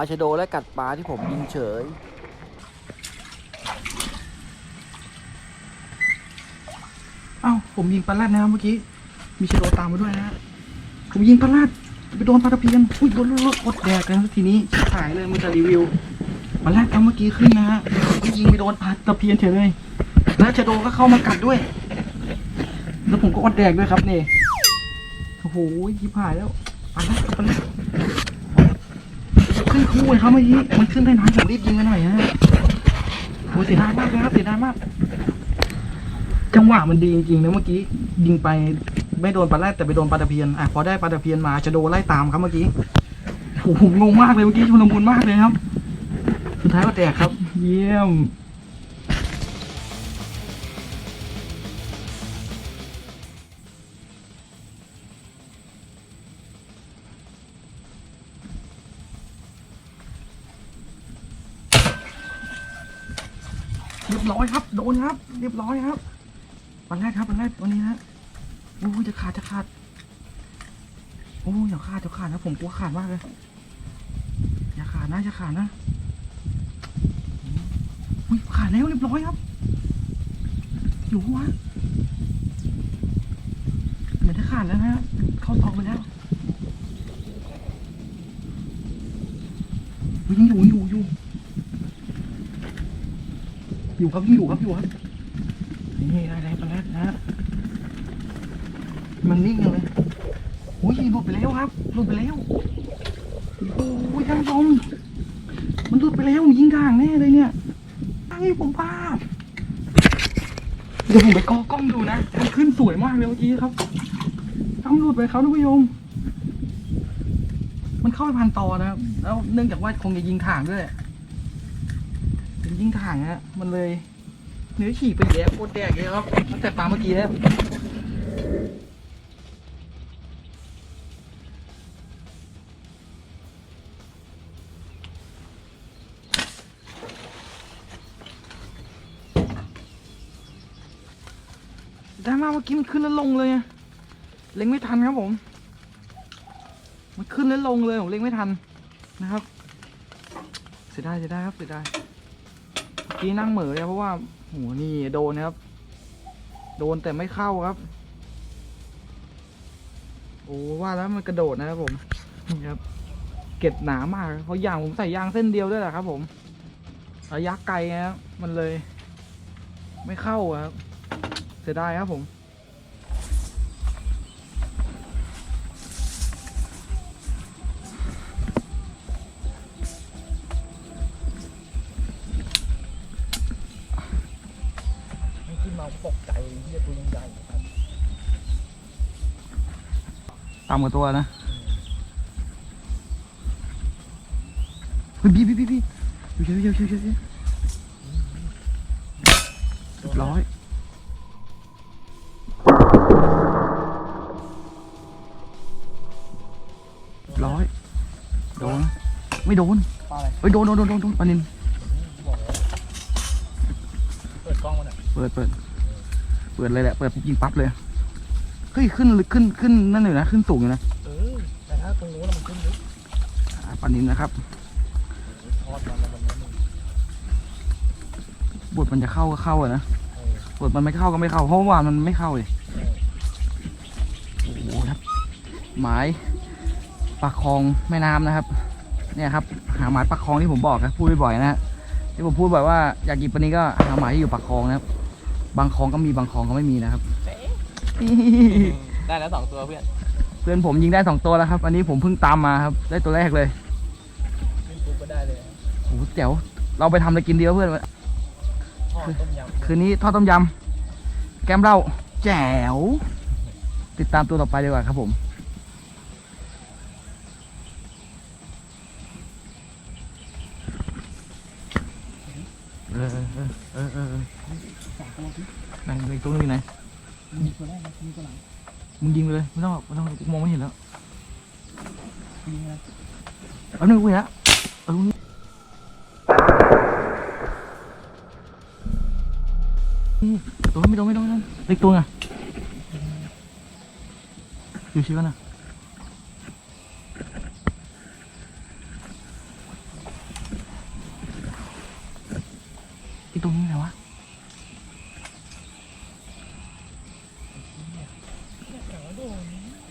าชโดและกัดปลาที่ผมยิงเฉย เอ้าผมยิงปลาแรดนะครับเมื่อกี้ มีชะโดตามมาด้วยนะฮะผมยิงปลาแรดไปโดนปลาตะเพียนอุ้ยโดนรถรถแดกเลยทีนี้ชิบหายเลยมันจะรีวิวปลาแรดครับเมื่อกี้ขึ้นนะฮะยิงไปโดนปลาตะเพียนเฉยเลยแล้วชะโดก็เข้ามากัดด้วย แล้วผมก็อดแดกด้วยครับเนี่ยโอ้โหชิบหายแล้วปลาแรดปลาแรด คู่เลยครับเมื่อกี้มันขึ้นได้นานผมรีบยิงกันหน่อยฮะโอ้เสียดายมากเลยครับเสียดายมาก จังหวะมันดีจริงๆนะเมื่อกี้ยิงไปไม่โดนปลาแรกแต่ไปโดนปลาตะเพียนอะพอได้ปลาตะเพียนมาจะโดนไล่ตามครับเมื่อกี้ผมงงมากเลยเมื่อกี้ชุลมุนมากเลยครับ สุดท้ายก็แตกครับ เยี่ยม เรียบร้อยครับ โดนครับ เรียบร้อยครับปลาแรดครับปลาแรดวันนี้นะโอ้ยจะขาดจะขาดโอ้ยอย่าขาดจะขาดนะผมกลัวขาดมากเลยอย่าขาดนะอย่าขาดนะอุ้ยขาดแล้วเรียบร้อยครับอยู่ะวะเหมือนจะขาดแล้วนะฮะเข้าตองไปแล้วยยังอยู่อยู่อยู่ อยู่ครับอยู่ครับอยู่ครับนี่ได้ได้ไปแล้วนะฮะมันนิ่งเลยโอ้ยหลุดไปแล้วครับหลุดไปแล้วโอ้ยท่านผู้ชมมันหลุดไปแล้วยิงด่างแน่เลยเนี่ยไอ้ผมพลาดเดี๋ยวผมไปกอกล้องดูนะมันขึ้นสวยมากเลยเมื่อกี้ครับทำหลุดไปครับท่านผู้ชมมันเข้าไปพันตอนะครับแล้วเนื่องจากว่าคงจะยิงถ่างด้วย เป็นยิ่งถ่างฮะมันเลยเนื้อฉีกไปแล้วโคตรแดกเลยครับตั้งแต่ปลาเมื่อกี้แล้วได้มาเมื่อกี้มันขึ้นแล้วลงเลยอะเล็งไม่ทันครับผม มันขึ้นแล้วลงเลยผมเล็งไม่ทันนะครับ เสียดายเสียดายครับเสียดาย กี้นั่งเหม่อเลยเพราะว่าโหนี่โดนนะครับ โดนแต่ไม่เข้าครับ โอ้ว่าแล้วมันกระโดดนะครับผมนี่ครับ เก็ดหนามากเพราะยางผมใส่ยางเส้นเดียวด้วยแหละครับ ผมระยะไกลนะครับมันเลย ไม่เข้าครับเสียดายครับผม เฮียตัวยังใหญ่ครับตามกับตัวนะเฮ้ยพี่พี่พี่พี่เดี๋ยวเดี๋ยวเดี๋ยวเดี๋ยวเดี๋ยวเรียบร้อยเรียบร้อยโดน ไม่โดนปลาอะไรเฮ้ยโดนโดนโดนโดนโดนปลานินบอกแล้วเปิดกล้องมาหน่อยเปิดเปิดเปิดเลยแหละ เปิดปุ๊บยิงปั๊บเลย เฮ้ยขึ้นขึ้นขึ้นนั่นเลยนะ ขึ้นสูงอยู่นะเออแต่ถ้าตรงนู้นมันขึ้นลึกอ่าปลานินนะครับทอดมันแล้วมันนิดนึงบทมันจะเข้าก็เข้าอะนะเออบทมันไม่เข้าก็ไม่เข้า เพราะว่ามันไม่เข้าเลยเออโอ้โหครับ หมายปากคลองแม่น้ำนะครับ เนี่ยครับ หาหมายปากคลองที่ผมบอกนะพูดบ่อยๆนะฮะที่ผมพูดบ่อยว่าอยากกินปลานี้ก็หาหมายที่อยู่ปากคลองนะครับ บางคลองก็มีบางคลองก็ไม่มีนะครับ ได้แล้วสองตัวเพื่อน เพื่อนผมยิงได้สองตัวแล้วครับ อันนี้ผมเพิ่งตามมาครับ ได้ตัวแรกเลยขึ้นปุ๊บก็ได้เลยโอ้โหแจ๋วเราไปทำอะไรกินดีวะเพื่อน ทอดต้มยำคืนนี้ทอดต้มยำ แกมเหล้าแจ๋ว ติดตามตัวต่อไปดีกว่าครับผม เออเออเออเออ เออไหนอีกตัวหนึงอยู่ไหนมีตัวแรกนะมีตัวหลังมึงยิงไปเลยไม่ต้องหรอกไม่ต้องกูมองไม่เห็นแล้วมีไงเอาหนึ่งกูเห็นแล้วเออนี่ตัวไม่โดนไม่โดนไม่โดนเล็กตัวไงอยู่ชิวกันนะ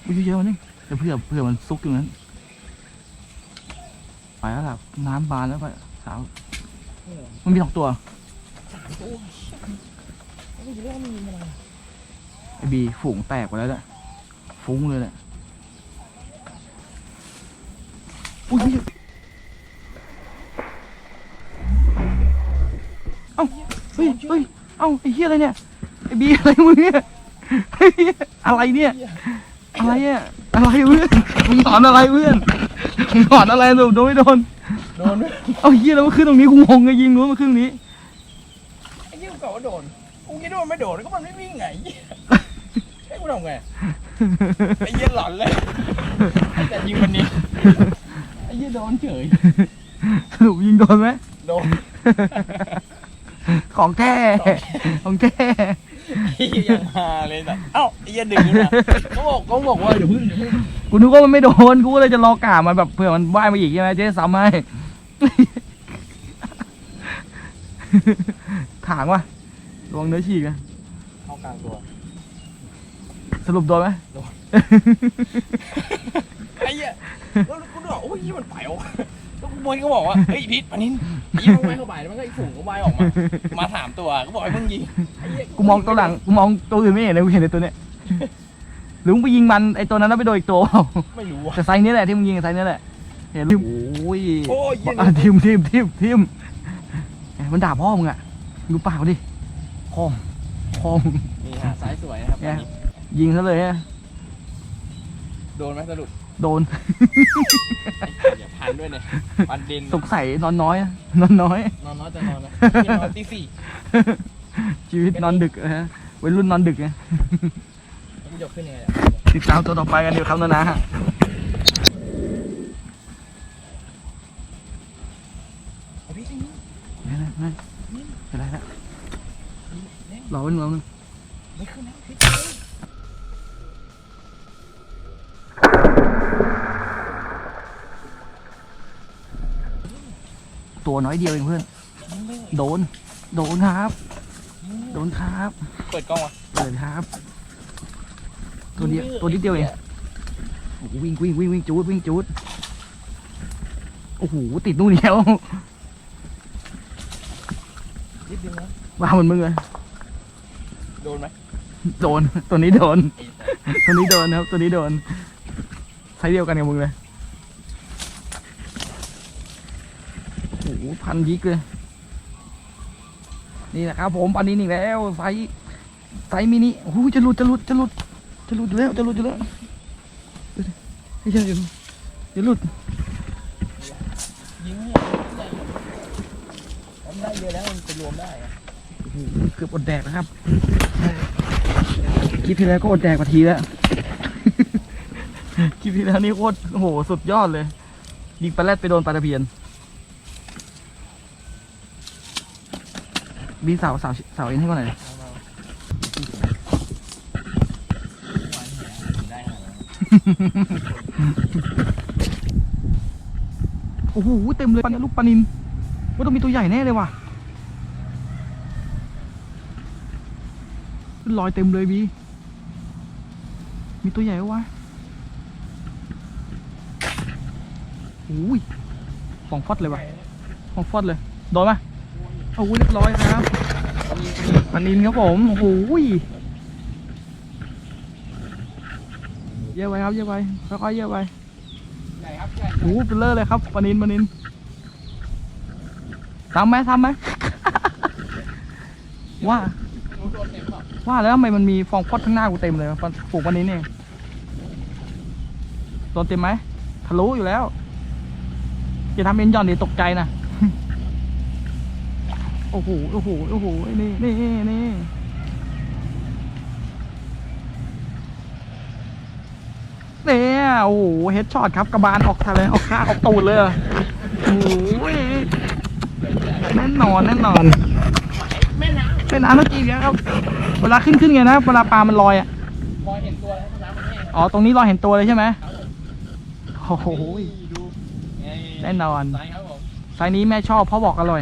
อุ้ยเยอะๆนี่เดี๋ยวเผื่อเผื่อมันซุกอยู่นั้น ไปแล้วล่ะ น้ำบานแล้วไปสาว มันมีสองตัวตัวไม่รู้ว่ามันมีอะไรไอบีฝูงแตกไปแล้วแหละฟุ้งเลยแหละอุ้ยเอ้าเฮ้ยเฮ้ยเอ้าไอ้เหี้ยอะไรเนี่ยไอ้บีอะไรมึงเนี่ยไอ้เหี้ยอะไรเนี่ย อะไรเนี่ยอะไรเพื่อนมึงสอนอะไรเพื่อนมึงสอนอะไรหนูโดนไม่โดนโดนไหมเอ้าเหี้ยแล้วมันขึ้นตรงนี้กูงงไงยิงรู้มันขึ้นตรงนี้ไอ้ยี่กูกล่าวว่าโดนกูคิดว่ามันไม่โดนก็มันไม่วิ่งไงไอ้กูทำไงไอ้ยี่หลอนเลยแต่ยิงวันนี้ไอ้ยี่โดนเฉยสรุปยิงโดนไหมโดนของแท้ของแท้ไอ้ ยี่ยังฮาเลยแบบเอ้าไอ้ยี่ดึงขึ้นมาเขาบอกเขาบอกว่าเดี๋ยวพึ่งเดี๋ยวพึ่งกูนึกว่ามันไม่โดนกูก็เลยจะรอกามันแบบเผื่อมันว่ายมาอีกใช่ไหมจะได้ซ้ำให้ ถางว่ะลวงเนื้อฉีกนะเข้ากลางตัว สรุปโดนไหมไอ้เหี้ยแล้วกูบอกโอ้ยยี่มันไปออ กแล้วกูบอยก็บอกว่าเฮ้ยพิษปานินยี่มันไม่เข้าไปแล้วมันก็ไอ้ฝุ่งก็ว่ายออกมา มาถามตัวก็บอกให้มึงยิงไอ้เหี้ยกูมองตัวหลังกูมองตัวอื่นไม่เห็นเลยกูเห็นแต่ตัวเนี้ยหรือมึงไปยิงมันไอตัวนั้นแล้วไปโดนอีกตัวไม่รู้ว่ะแต่ไซส์นี้แหละที่มึงยิงไซส์นี้แหละเห็นโอ้ยโอ้ยเหี้ย อะทิมทิมทิมทิมเอ้ยมันด่าพ่อมึงอะดูปากมันดิพ่อมพ่อมึงนี่ฮะสายสวยนะครับเนี่ยยิงซะเลยฮะโดนไหมสรุป โดน อย่าพันด้วยเนี่ยพันดินสงสัยนอนน้อยอะนอนน้อย นอนน้อยจะนอนไหมที่นอนตีสี่ชีวิตนอนดึกนะฮะวัยรุ่นนอนดึกนะแล้วกูจะขึ้นยังไงอะติดตามตัวต่อไปกันเดี๋ยวครับนะนะฮะเอาพี่ไอ้นี่นี่นะนี่เป็นไรละเนี่ยรอไว้หนึ่งรอไว้หนึ่ง ตัวน้อยเดียวเองเพื่อน โดน โดนครับ โดนครับ เปิดกล้องวะเปิดครับ ตัวเดียวตัวนิดเดียวเองโอ้โหวิ่งวิ่งวิ่งวิ่งจูดวิ่งจูดโอ้โหติดนู่นเดียวนิดนึงนะว่าเหมือนมึงเลยโดนไหมโดนตัวนี้โดน ตัวนี้โดนนะครับ ตัวนี้โดนไซส์เดียวกันกับมึงเลย โอ้โห พันยิกเลย นี่นะครับผมปันนี้อีกแล้วไซส์ไซส์มินิโอ้โหจะหลุดจะหลุดจะหลุดจะหลุดอยู่แล้วจะหลุดอยู่แล้วไม่ใช่จะหลุดจะหลุดยิงเนี่ยผมได้เยอะแล้วมันไปรวมได้อะโอ้โหเกือบอดแดกนะครับคลิปที่แล้วก็อดแดกกว่าทีแล้วคลิปที่แล้วนี่โคตรโอ้โหสุดยอดเลยยิงปลาแรดไปโดนปลาตะเพียน บีสาวสาวสาวเอ็นให้ก่อนหน่อยดิเอามาได้ขนาดนั้นโอ้โหเต็มเลยปลาลูกปลานินว่าต้องมีตัวใหญ่แน่เลยว่ะขึ้นลอยเต็มเลยบีมีตัวใหญ่วะโอ้ยของฟอดเลยว่ะของฟอดเลยโดนไหม โอ้ยเรียบร้อยครับปลานินครับผมโอ้โหยเยอะไปครับเยอะไปค่อยๆเยอะไปใหญ่ครับใหญ่โอ้โหเป็นเลอเลยครับปลานินปลานินทำไหมทำไหมว่าว่าแล้วทำไมมันมีฟองฟอดข้างหน้ากูเต็มเลยปลูกปลานินเองโดนเต็มไหมทะลุอยู่แล้วอย่าทำเอ็นย่อนเดี๋ยวตกใจนะ โอ้โห โอ้โห โอ้โห นี่นี่นี่เนี่ยโอ้โห เฮดช็อตครับกระบาลออกทะเลยออกข้างออกตูดเลยอะโอ้โหแน่นอนแน่นอนแม่น้เป็นน้ำต้องกินอย่างครับ เวลาขึ้นขึ้นไงนะ เวลาปลามันลอยอะำพอเห็นตัวแล้วน้ำมันแห้งอ๋อ ตรงนี้ลอยเห็นตัวเลยใช่ไหมโอ้โหดูแน่นอนสายครับผมไซส์นี้แม่ชอบเพราะบอกอร่อย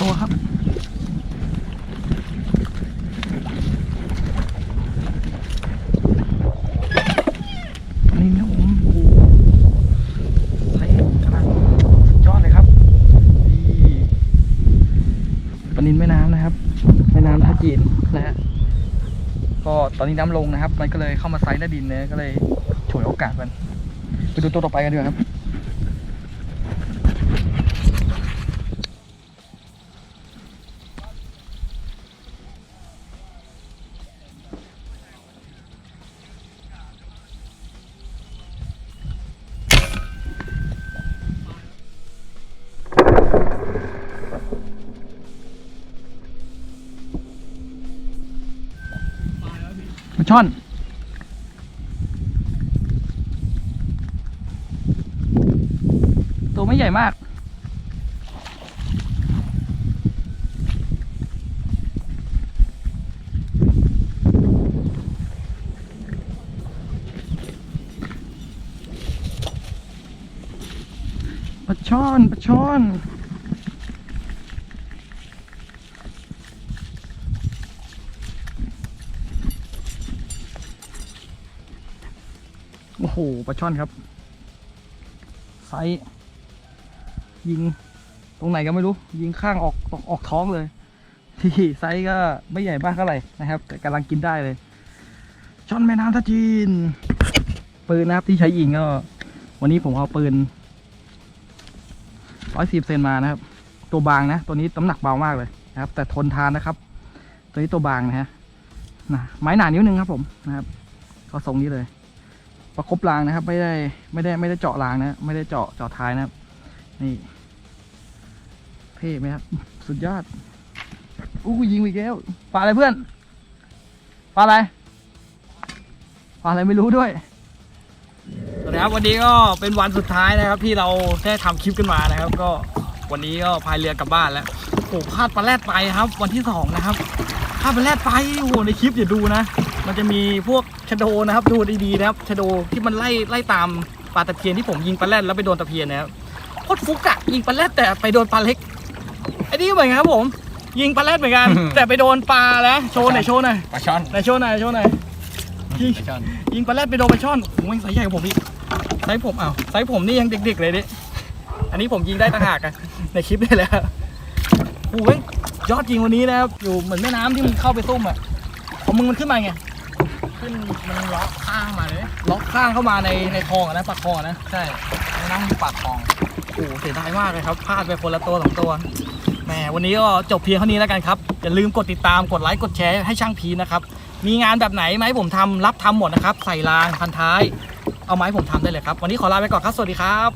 ตัวครับนินแม่น้ำนะครับ แม่น้ำท่าจีนนะฮะก็ตอนนี้น้ำลงนะครับ มันก็เลยเข้ามาไซด์หน้ดินเนี่ยก็เลยฉวยโอกาสมัน ไปดูตัวต่อไปกันดีกว่าครับ ช่อนตัวไม่ใหญ่มาก ปลาช่อน ปลาช่อน โอ้โหปลาช่อนครับ ไซยิง ตรงไหนก็ไม่รู้ ยิงข้างออกออกออกท้องเลย ที่ไซก็ไม่ใหญ่มากเท่าไหร่นะครับกำลังกินได้เลย ช่อนแม่น้ำท่าจีน ปืนนะครับที่ใช้ยิงก็ วันนี้ผมเอาปืนร้อยสิบเซนมานะครับ ตัวบางนะ ตัวนี้น้ำหนักเบามากเลยนะครับ แต่ทนทานนะครับ ตัวนี้ตัวบางนะฮะนะไม้หนานิ้วนึงครับผมนะครับ ก็ทรงนี้เลย ประคบรางนะครับ ไม่ได้ไม่ได้ไม่ได้เจาะรางนะ ไม่ได้เจาะเจาะท้ายนะครับ นี่เท่ไหมครับ สุดยอดอู้ยิงอีกแล้วปลาอะไรเพื่อนปลาอะไรปลาอะไรไม่รู้ด้วยสวัสดีครับวันนี้ก็เป็นวันสุดท้ายนะครับ ที่เราได้ทำคลิปกันมานะครับ ก็วันนี้ก็พายเรือกลับบ้านแล้วโอ้พลาดปลาแรดไปครับ วันที่สองนะครับพลาดปลาแรดไปโอ้ในคลิปอย่าดูนะ มันจะมีพวกชะโดนะครับดูดีๆนะครับชะโดที่มันไล่ไล่ตามปลาตะเพียนที่ผมยิงปลาแรดแล้วไปโดนตะเพียนนะครับโคตรฟุกอะยิงปลาแรดแต่ไปโดนปลาเล็กไอ้นี่ก็เหมือนกันครับผม ยิงปลาแรดเหมือนกัน แต่ไปโดนปลาแล้วโชว์หน่อยโชว์หน่อยปลาช่อนไหนโชว์หน่อยโชว์หน่อยยิงปลาช่อนยิงปลาแรดไปโดนปลาช่อนโอ้โหแม่งไซส์ใหญ่กว่าผมอีกไซส์ผมอ้าวไซส์ผมนี่ยังเด็ก ๆ เลยดิอันนี้ผมยิงได้ต่างหากอะในคลิปนี่แหละโอ้โหแม่งยอดจริงวันนี้นะครับอยู่เหมือนแม่น้ำที่มึงเข้าไปซุ่มอะของมึงมันขึ้นมาไง ขึ้นมันล็อกข้างมาเลย ล็อกข้างเข้ามาในในคลองอะนะปากคลองอะนะใช่นั่งปากคลอง โอ้โหเสียดายมากเลยครับพลาดไปคนละตัวสองตัวแหมวันนี้ก็จบเพียงเท่านี้แล้วกันครับ อย่าลืมกดติดตามกดไลค์กดแชร์ให้ช่างพีชนะครับ มีงานแบบไหนไหมาให้ผมทำรับทำหมดนะครับ ใส่รางพันท้าย เอาไมาให้ผมทำได้เลยครับ วันนี้ขอลาไปก่อนครับ สวัสดีครับ